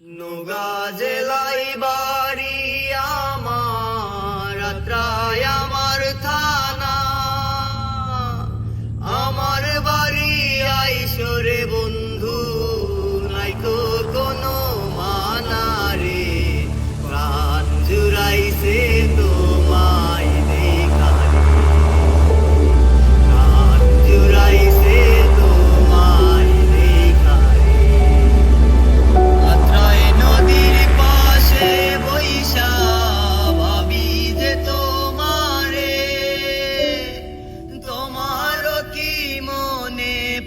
নোগা জেলাই বাড়ি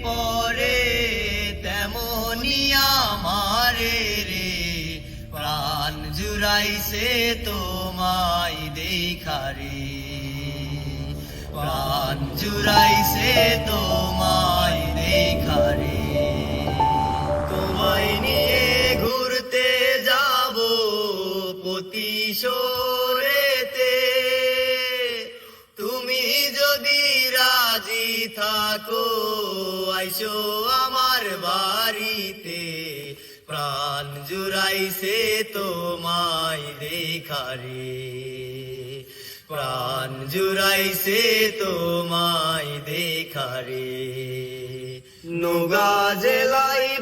মনে পড়ে তেমনি আমারে রে। প্রাণ জুড়াইছে তোমায় দেখারে প্রাণ জুড়াইছে তোমায় দেখারে তোমায় নিয়ে ঘুরতে যাব প্রতিশোরেতে যদি রাজি থাকো, আইসো আমার বাড়িতে। প্রাণ জুড়াইছে তোমায় দেখারে। প্রাণ জুড়াইছে তোমায় দেখারে। নোগা জেলাই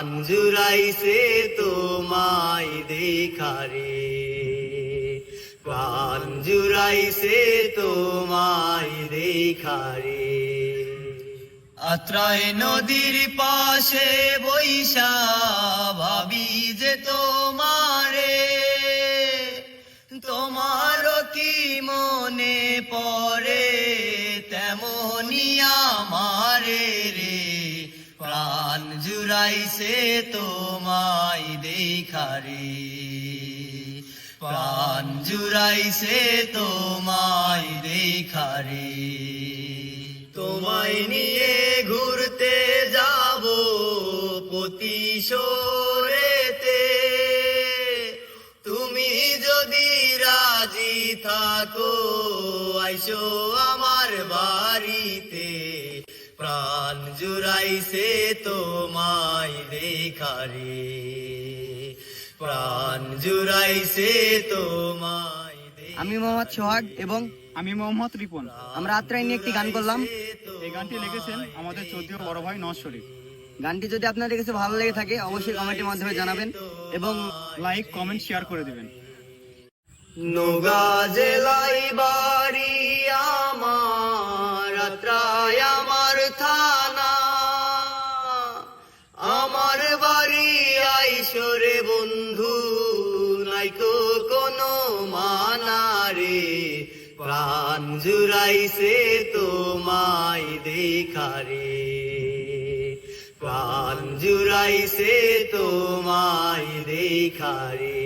প্রাণ জুড়াইছে তোমায় দেখারে প্রাণ জুড়াইছে তোমায় দেখারে আত্রায় নদীর পাশে বৈশা ভাবি যে তোমারে তোমার কি মনে পড়ে? জুড়াইছে তোমায় দেখারে প্রাণ জুড়াইছে তোমায় দেখারে তোমায় নিয়ে ঘুরতে যাব প্রতিশোরেতে। তুমি যদি রাজি থাকো, আইসো আমার বাড়িতে। প্রাণ জুড়াইছে তোমায় দেখারে প্রাণ জুড়াইছে তোমায়। আমি মোহাম্মদ সোহাগ এবং আমি মোহাম্মদ রিপন। আমরা আত্রাই নিয়ে একটি গান করলাম। এই গানটি লিখেছেন আমাদের চৌধুরী বড় ভাই নওয়াজ শরীফ। গানটি যদি আপনাদের কাছে ভালো লেগে থাকে অবশ্যই কমেন্টের মাধ্যমে জানাবেন এবং লাইক কমেন্ট শেয়ার করে দিবেন। নোগা জেলাই বাড়ি আমার আত্রায় আমার থানা। আমার বাড়ি আইসরে বন্ধু, নাইকো কোনো মানা রে। প্রাণ জুড়াইছে তোমায় দেখারে প্রাণ জুড়াইছে তোমায় দেখারে